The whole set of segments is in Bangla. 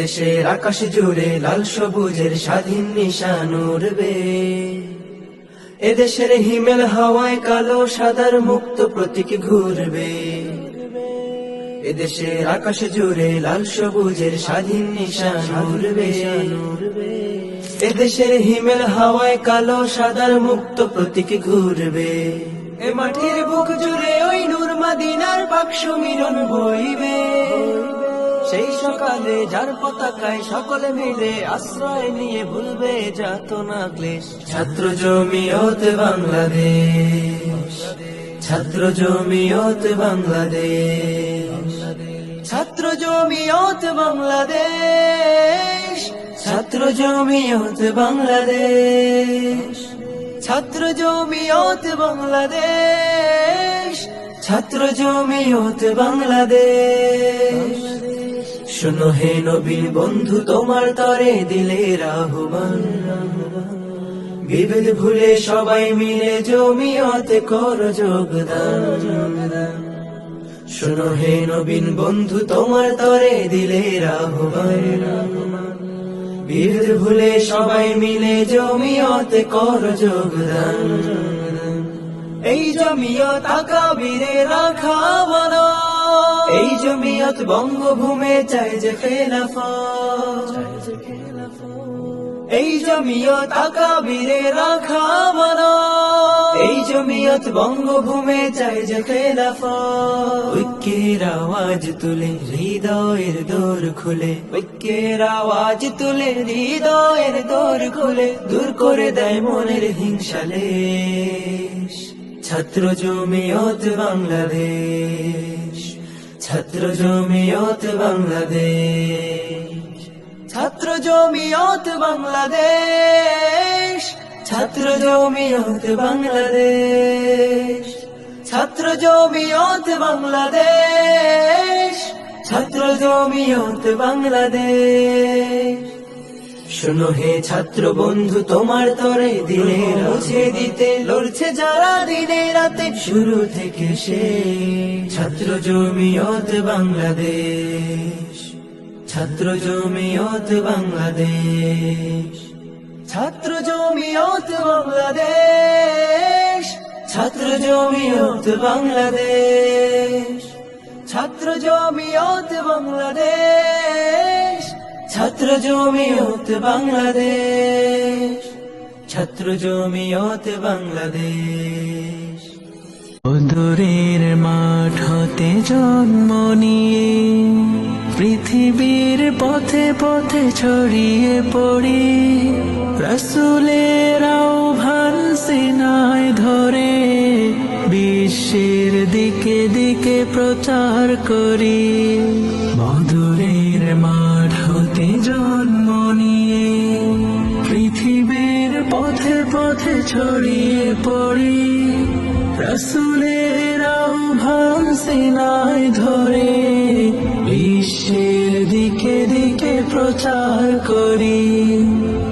এদেশের আকাশ জুড়ে লাল সবুজের স্বাধীন নিশান উড়বে। এদেশের হিমেল হাওয়ায় কালো, সাদার মুক্ত প্রতীক ঘুরবে। এদেশের আকাশ জুড়ে লাল সবুজের স্বাধীন নিশান উড়বে। এদেশের হিমেল হাওয়ায় কালো, সাদার মুক্ত প্রতীক ঘুরবে। এ মাঠের বুক জুড়ে ওই নূর মাদিনার বাক্স মিলন বইবে। সেই সকালে যার পতাকায় সকলে মিলে আশ্রয় নিয়ে ভুলবে যাত না ক্লেশ। ছাত্র জমিয়ত বাংলাদেশ। ছাত্র জমিয়ত বাংলাদেশ। ছাত্র জমিয়ত বাংলাদেশ। ছাত্র জমিয়ত বাংলাদেশ। ছাত্র জমিয়ত বাংলাদেশ। ছাত্র জমিয়ত বাংলাদেশ। শোনো হে নবীন বন্ধু, তোমার তরে দিলে ভুলে সবাই মিলে জমিয়তে কর যোগদান। শোনো হে নবীন বন্ধু, তোমার তরে দিলে রাহুবান। বিভেদ ভুলে সবাই মিলে জমিয়তে কর যোগদান। এই জমিয়ত আকাবিরে রাখা এই জমিয়ত বঙ্গভূমে চাই যে খেলাফা এই জমিয়ত আকাবিরে রাখা বলো এই জমিয়ত বঙ্গভূমে চাই যে খেলাফা ঐক্যের আওয়াজ তুলে হৃদয়ের দোর খুলে। ঐক্যের আওয়াজ তুলে হৃদয়ের দোর খুলে। দূর করে দেয় মনের হিংসালেশ ছাত্র জমিয়ত বাংলাদেশ। ছাত্র জমিয়ত বাংলাদেশ। ছাত্র জমিয়ত বাংলাদেশ। ছাত্র জমিয়ত বাংলাদেশ। ছাত্র জমিয়ত বাংলাদেশ। ছাত্র জমিয়ত বাংলাদেশ। শোনো হে ছাত্র বন্ধু তোমার তরে দিলে মুছে দিতে লড়ছে যারা দিনে রাতে শুরু থেকে সে ছাত্র জমিয়ত বাংলাদেশ, ছাত্র জমিয়ত বাংলাদেশ, ছাত্র জমিয়ত বাংলাদেশ, ছাত্র জমিয়ত বাংলাদেশ, ছাত্র জমিয়ত বাংলাদেশ। ছাত্র জমিয়ত বাংলাদেশ ছাত্র জমিয়ত বাংলাদেশ। দূরের মাঠ হতে জন্ম নিয়ে, পৃথিবীর পথে পথে ছড়িয়ে পড়ি, রসুলের আহ্বান সিনায় ধরে, বিশ্বের দিকে দিকে প্রচার করি। ছড়িয়ে পড়ি। রসুলের আহ্বান সিনায় ধরে, বিশ্বের দিকে দিকে প্রচার করি।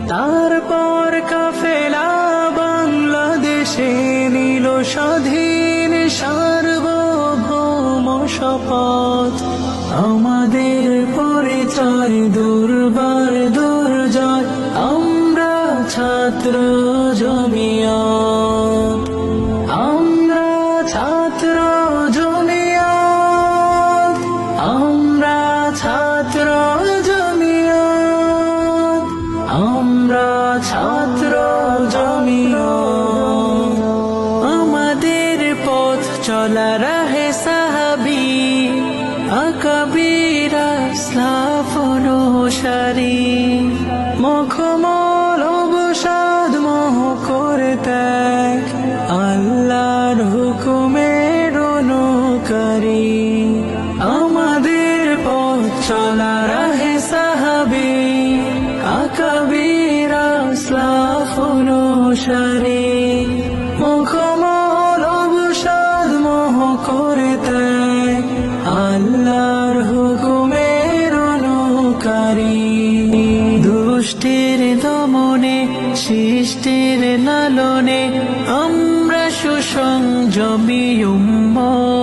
তারপর কাফেলা বাংলাদেশে নিল স্বাধীন সার্বভৌম শপথ। আমাদের পরিচয় দুর্বার দুর্জয়, আমরা ছাত্র জমিয়ত আমরা আমরা আমরা ছাত্র আমাদের পথ চলা রাহে সাহাবি। আকাবিরা স্লাফ অনুসারী হুকুমের অনুকারী আমাদের পথ চলা রাহে সাহাবি। আকাবিরা স্লাফ অনুসারী। মুখমল অবসাদ মোহ করে আল্লাহর হুকুমের অনুকারী। দুষ্টের jamiyum ma